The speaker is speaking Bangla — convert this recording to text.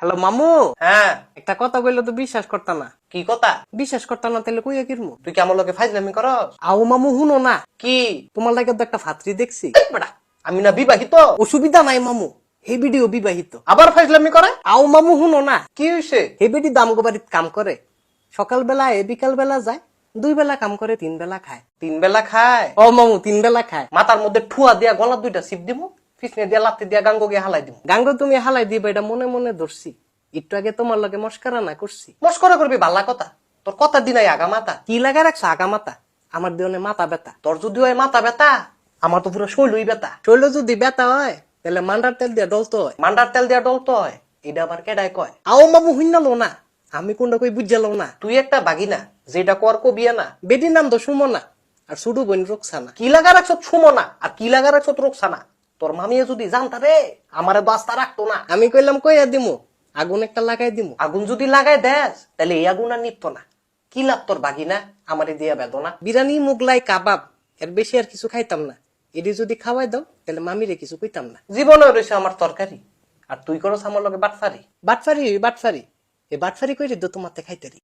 হ্যালো মামু। হ্যাঁ। একটা কথা কইলে তো বিশ্বাস করতা না। কি কথা? বিশ্বাস করতা না তাহলে কইয়া কিরমু তুই কি আমার লোকে ফাইজলামি করস? আও মামু হুনো না। কি? তোমার লাগে তো একটা ফাত্রি দেখছি। বেটা আমি না বিবাহিত। অসুবিধা নাই মামু হে ভিডিও বিবাহিত। আবার ফাইজলামি করে? আও মামু হুনো না। কি হইছে? হে বেটি দামগো বাড়িত কাম করে। সকাল বেলা এ বিকাল বেলা যায় দুই বেলা কাম করে তিন বেলা খায়। তিন বেলা খায়? ও মামু তিন বেলা খায়। মাথার মধ্যে ঠুয়া দিয়া গলা দুইটা সিপ দিমু। পিছনে দিয়া লাত্তি দিয়া গাঙ্গ গিয়ে হালাই দিমু। গাঙ্গ তুমি হালাই দিবা এটা মনে মনে ধরছি। একটু আগে তোমার লগে মস্কারা না করছি। মস্করা করবি বালা কথা। তোর কথা দিনাই আগা মাথা। কি লাগা রাখছো আগা মাথা? আমার দেহনে মাথা ব্যথা। তোর যদি হয় মাথা ব্যথা আমার তো পুরো শৈলই ব্যথা। শৈল যদি ব্যথা হয় তাহলে মান্ডার তেল দিয়ে ডলতো হয়। মান্ডার তেল দিয়া ডলতো হয় এটা আবার কেডায় কয়? আও মামু হুইনালো না আমি কোনটা কই বুঝালো না। তুই একটা বাগিনা যেটা কর কবিয়া না বেটির নাম তো সুমনা আর শুধু বোন রোকসানা। কি লাগা রাখছ সুমনা? আর কি লাগা রাখছ রোকসানা? তোর মামিয়ে যদি জানতা রে আমারে বাস্তা রাখতো না। আমি কইলাম কইয়া দিমু আগুন একটা লাগাই দিমু। আগুন যদি লাগাই দেস তাহলে এই আগুন আর নিত্য না। কি লাভ তোর বাগিনা? আমারে দিয়া বেদনা। বিরিয়ানি মুগলাই কাবাব এর বেশি আর কিছু খাইতাম না। এটি যদি খাওয়াই দাও তাহলে মামিরে কিছু কইতাম না। জীবনে রয়েছে আমার তরকারি। আর তুই করস আমার লগে বাটফারি। বাটফারি বাটফারি। এ বাটফারি কইরে তো তোমাতে খাইতারি।